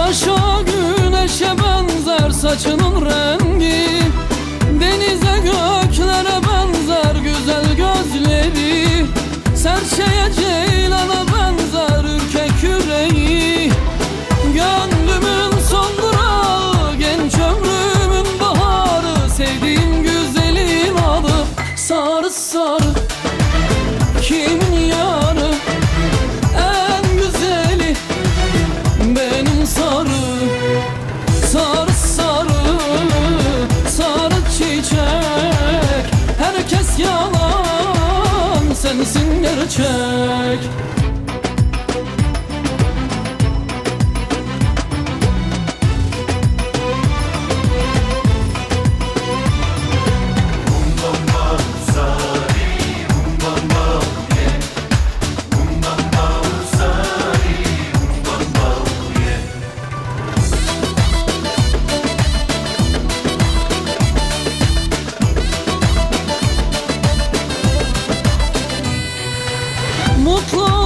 Başa güneşe benzer saçının rengi. Denize göklere benzer güzel gözleri. Serçeye ceylana benzer ürkek yüreği Gönlümün son durağı genç ömrümün baharı. Sevdiğim güzelin adı sarı sarı sensin gerçek Mutlu